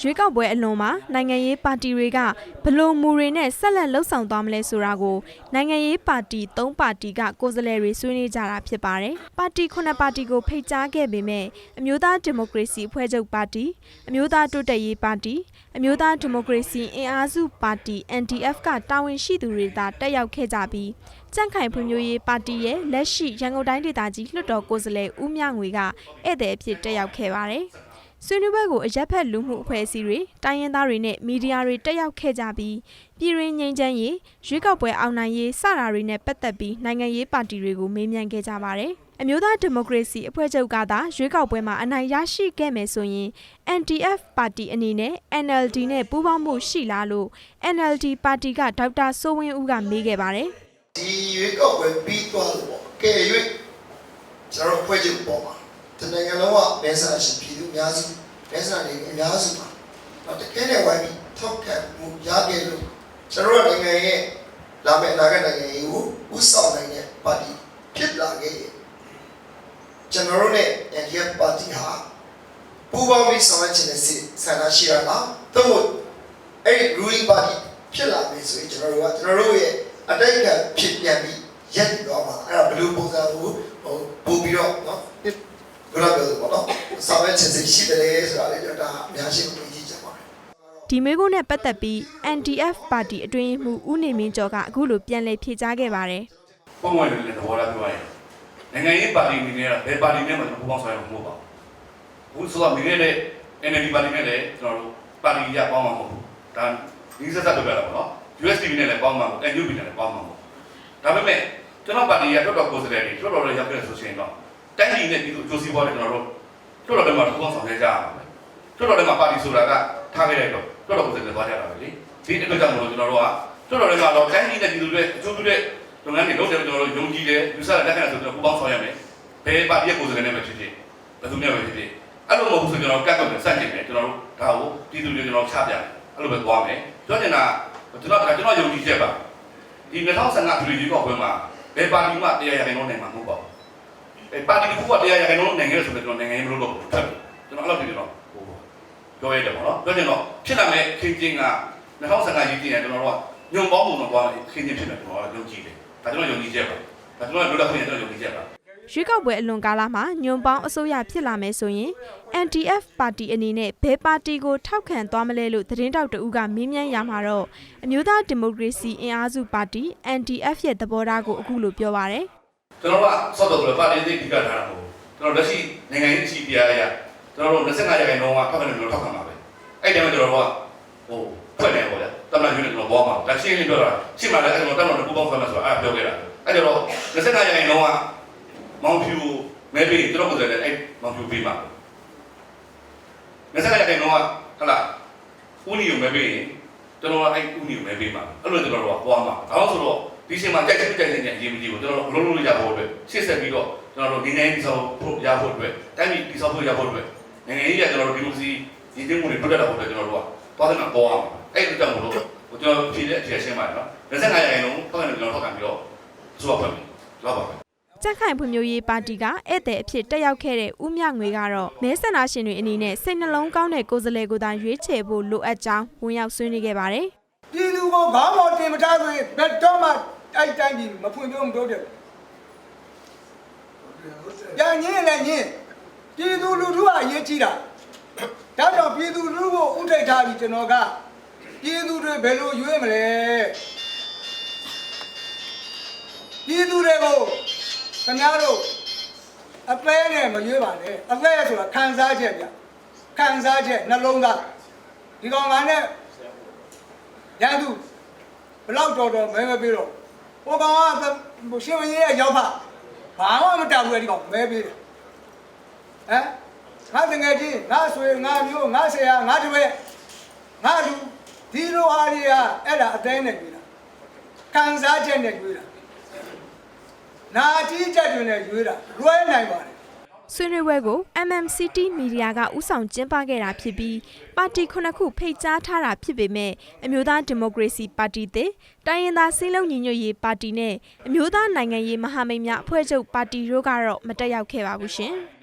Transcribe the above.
ရွေးကောက်ပွဲအလွန်မှာနိုင်ငံရေးပါတီတွေကဘလို့မူတွေနဲ့ဆက်လက်လှုပ်ဆောင်သွားမလဲဆိုတာကိုနိုင်ငံရေးပါတီ၃ပါတီကကိုယ်စားလှယ်တွေဆွေးနွေးကြတာဖြစ်ပါတယ်။ပါတီ9ပါတီကိုဖိတ်ကြားခဲ့ပေမဲ့အမျိုးသားဒီမိုကရေစီအဖွဲ့ချုပ်ပါတီအမျိုးသားတိုးတက်ရေးပါတီအမျိုးသားဒီမိုကရေစီအင်အားစုပါတီ NDF ကတာဝန်ရှိသူတွေသာတက်ရောက်ခဲ့ကြပြီးကြန့်ခိုင်ဖွံ့ဖြိုးရေးပါတီရဲ့လက်ရှိရန်ကုန်တိုင်းဒေသကြီးလွှတ်တော်ကိုယ်စားလှယ်ဦးမြငွေကဧည့်သည်အဖြစ်တက်ရောက်ခဲ့ပါတယ်။ ဆွေးနွေးပွဲကိုအရက်ဖက်လူမှုအဖွဲ့အစည်းတွေတိုင်းရင်းသားတွေနဲ့မီဒီယာတွေတက်ရောက်ခဲ့ကြပြီးပြည်တွင်းငြိမ်းချမ်းရေးရွေးကောက်ပွဲအောင်နိုင်ရေးစတာတွေနဲ့ပတ်သက်ပြီးနိုင်ငံရေးပါတီတွေကိုမေးမြန်းခဲ့ကြပါတယ်။အမျိုးသားဒီမိုကရေစီအဖွဲ့ချုပ်ကသာရွေးကောက်ပွဲမှာအနိုင်ရရှိခဲ့မယ်ဆိုရင် NTF ပါတီအနေနဲ့ NLD နဲ့ပူးပေါင်းမှုရှိလားလို့ NLD ပါတီကဒေါက်တာစိုးဝင်းဦးကမေးခဲ့ပါတယ်။ဒီရွေးကောက်ပွဲပြီးသွားလို့ပေါ့ကဲ၍ကျွန်တော်တို့ဖွဲ့ချုပ်ပေါ်မှာ တနိုင်ငံလုံးကမဲဆန္ဒရှင်ပြည်သူအများစုမဲဆန္ဒရှင်အများစုပါတော့တကယ်နဲ့ဝိုင်းပြီးထောက်ခံမှုရခဲ့လို့ကျွန်တော်တို့နိုင်ငံရဲ့လာမယ့်အနာဂတ်နိုင်ငံရေးကိုဥဆောင်နိုင်တဲ့ပါတီဖြစ်လာခဲ့ရင်ကျွန်တော်တို့နဲ့ NDF ပါတီဟာပူးပေါင်းပြီးဆောင်ရွက်ခြင်းနဲ့ဆန္ဒရှိရလားသို့မဟုတ်အဲ့ဒီ ruling party ဖြစ်လာပြီဆိုရင်ကျွန်တော်တို့ကကျွန်တော်တို့ရဲ့အတိတ်ကဖြစ်ပြန်ပြီးရက်တည်တော့မှာအဲ့ဒါဘယ်လိုပုံစံကိုဟိုပို့ပြီးတော့နော် ဘယ်လိုပြောလို့ပေါ့နော်ဆောင်ရွက်ခြင်းစိတ်ရှိတယ်ဆိုတာလေဒါအများရှိကိုကြည့်ကြပါမယ်ဒီမေကုန်းနဲ့ပတ်သက်ပြီး NDF ပါတီအတွင်းရေးမှူးဦးနေမင်းကျော်ကအခုလိုပြန်လည်ဖြေကြားခဲ့ပါတယ်ပုံမှန်လည်းသဘောထားပြောရရင်နိုင်ငံရေးပါတီအနေနဲ့ဘယ်ပါတီနဲ့မှပူးပေါင်းဆောင်ရွက်မှာမဟုတ်ပါဘူးဘူးဆိုတော့မိခဲ့တဲ့ NLD ပါတီနဲ့လည်းကျွန်တော်တို့ပါတီရပေါင်းမှာမဟုတ်ဘူးဒါဒီစက်စက်ပြောပြတာပေါ့နော် USDP နဲ့လည်းပေါင်းမှာမဟုတ် NUP နဲ့လည်းပေါင်းမှာမဟုတ်ဒါပေမဲ့ကျွန်တော်ပါတီရတော်တော်ကိုယ်စားလှယ်တွေတော်တော်လည်းရောက်ခဲ့ဆိုရှင်တော့ တိုင်းပြည်နဲ့ပြည်သူအကျိုးစီးပွားတွေကျွန်တော်တို့တော်တော်လည်းမှပူးပေါင်းဆောင်ရွက်ကြရမှာပဲတော်တော်လည်းမှပါတီဆိုတာကထားခဲ့တဲ့တော့တော်တော်ကိုယ်စားလှယ်သွားကြတာပဲလေဒီအတွက်ကြောင့်မလို့ကျွန်တော်တို့ကတော်တော်လည်းမှတော့တိုင်းပြည်နဲ့ပြည်သူတွေအကျိုးပြုတဲ့လုပ်ငန်းတွေလုပ်တယ်ကျွန်တော်တို့ယုံကြည်တယ်ယူဆတဲ့လက်ခံဆိုတော့ပူပေါင်းဆောင်ရမယ်ဘယ်ပါတီရဲ့ကိုယ်စားလှယ်နဲ့ပဲဖြစ်ဖြစ်ဘယ်သူနဲ့ပဲဖြစ်ဖြစ်အဲ့လိုမဟုတ်ဘူးဆိုကျွန်တော်ကတ်ကွက်မယ်စန့်ကျင်မယ်ကျွန်တော်တို့ဒါကိုပြည်သူတွေကျွန်တော်ချပြတယ်အဲ့လိုပဲသွားမယ်ပြောချင်တာကျွန်တော်ကျွန်တော်ယုံကြည်ချက်ပါဒီ2015ပြည်ကြီးကောက်ပွဲမှာဘယ်ပါတီမှတရားရခိုင်လုံးနိုင်မှာမဟုတ်ပါဘူး အဲပါတီကတရားရခိုင်လုံးနိုင်ခဲ့ဆိုတော့ကျွန်တော်နိုင်ငံရေးမလို့တော့ဘူးကျွန်တော်အဲ့လိုပြောတော့ဟိုပြောရတယ်ပေါ့နော်ပြောချင်တော့ဖြစ်လာမဲ့ခင်းချင်းက2015ကြီးတင်ရင်ကျွန်တော်တို့ကညုံပေါင်းပုံတော့သွားခင်းချင်းဖြစ်တယ်ကျွန်တော်ကယုံကြည်တယ်ဒါကျွန်တော်ယုံကြည်ချက်ပါဒါကျွန်တော်လွတ်လပ်ခွင့်ကျွန်တော်ယုံကြည်ချက်ပါရွေးကောက်ပွဲအလွန်ကာလမှာညွန်ပေါင်းအစိုးရဖြစ်လာမယ်ဆိုရင် NTF ပါတီအနေနဲ့ဘယ်ပါတီကိုထောက်ခံသွားမလဲလို့သတင်းတောက်တဦးကမေးမြန်းရမှာတော့အမျိုးသားဒီမိုကရေစီအင်အားစုပါတီ NTF ရဲ့သဘောထားကိုအခုလိုပြောပါရယ် ကျွန်တော်ကစောတော့လည်းပါတီသိဒီကထားတာမဟုတ်ကျွန်တော်လက်ရှိနိုင်ငံရေးအစီတရားအရကျွန်တော်တို့25ရာခိုင်နှုန်းကထောက်ခံတယ်ကျွန်တော်ထောက်ခံပါပဲအဲ့ဒီမှာကျွန်တော်တို့ကဟိုဖွဲ့နေပေါ့လေတမန်ယူနေကျွန်တော်ဘောမှာလက်ရှိလေးပြောတာရှိမှလည်းအဲ့တော့တမန်တို့ပူပေါင်းဖွဲ့မှာဆိုတော့အဲ့ပြောခဲ့တာအဲ့တော့25ရာခိုင်နှုန်းကမောင်ဖြူမဲပေးကျွန်တော်ကိုယ်တိုင်အဲ့မောင်ဖြူပေးမှာ25ရာခိုင်နှုန်းကဟလာဦးနီကိုမဲပေးရင်ကျွန်တော်ကအဲ့ဦးနီကိုမဲပေးမှာအဲ့လိုကျွန်တော်တို့ကပွားမှာဒါလို့ဆိုတော့ ဒီချိန်မှာကြိုက်ချင်ကြိုက်ချင်တဲ့အရေးမကြီးဘူးကျွန်တော်တို့လုံးလုံးရဖို့အတွက်ရှေ့ဆက်ပြီးတော့ကျွန်တော်တို့ဒီနိုင်ငံပြည်ဆောင်ဖို့ရဖို့အတွက်တိုင်းပြည်ပြည်ဆောင်ဖို့ရဖို့အတွက်နိုင်ငံရေးကကျွန်တော်တို့ဒီမိုကရေစီရည်တည်မှုတွေပြတ်တာဖို့အတွက်ကျွန်တော်တို့ကသွားတဲ့မှာပေါ်အောင်အဲ့ဒီကြောင့်မလို့ကျွန်တော်ဖြေတဲ့အထည်ရှင်းပါတယ်နော်25ရာခိုင်နှုန်းထောက်ခံတယ်ကျွန်တော်ထောက်ခံပြီးတော့ဆိုတော့ပြန်ပြီလောက်ပါပဲကြက်ခိုင်ဖွံ့ဖြိုးရေးပါတီကဧည့်သည်အဖြစ်တက်ရောက်ခဲ့တဲ့ဦးမြငွေကတော့မဲဆန္ဒရှင်တွေအနေနဲ့စိတ်နှလုံးကောင်းတဲ့ကိုယ်စားလှယ်ကိုသာရွေးချယ်ဖို့လိုအပ်ကြောင်းဝင်ရောက်ဆွေးနွေးခဲ့ပါတယ်ပြည်သူကိုခေါင်းပေါ်တင်မထားဆိုရင်ဘယ်တော့မှ တိုက်တိုင်းပြည်မဖွင့်ပြမတိုးတယ်။ကြံညင်းလည်းညင်းပြည်သူလူထုကအရေးကြီးတာ။ဒါကြောင့်ပြည်သူလူထုကိုဥထိတ်ထားပြီးကျွန်တော်ကပြည်သူတွေဘယ်လိုရွေးမလဲ။ပြည်သူတွေကိုခင်ဗျားတို့အသေးနဲ့မရွေးပါနဲ့။အသေးဆိုတာခံစားချက်ဗျ။ခံစားချက်နှလုံးသားဒီကောင်ကနဲ့ရန်သူဘလောက်တော်တော်မဲမဲပြီးတော့ ဟိုကောင်ကရှင်ဝင်းရဲ့ရောက်ဖဘာမှမတောက်ဘူးအဲ့ဒီကောင်မဲပြီးတယ်ဟမ်ငါတငယ်ချင်းငါဆွေငါမျိုးငါဆရာငါတပည့်ငါလူဒီလိုဟာတွေကအဲ့ဒါအတိုင်းနဲ့တွေ့တာခံစားချက်နဲ့တွေ့တာနာတီးချက်တွေနဲ့တွေ့တာလွဲနိုင်ပါတယ် ဆွေးနွေးပွဲကို MMCT မီဒီယာကဥဆောင်ကျင်းပခဲ့တာဖြစ်ပြီးပါတီခုနှစ်ခုဖိတ်ကြားထားတာဖြစ်ပေမဲ့အမျိုးသားဒီမိုကရေစီပါတီတဲ့တိုင်းရင်းသားစည်းလုံးညီညွတ်ရေးပါတီနဲ့အမျိုးသားနိုင်ငံရေးမဟာမိတ်များအဖွဲ့ချုပ်ပါတီတို့ကတော့မတက်ရောက်ခဲ့ပါဘူးရှင်။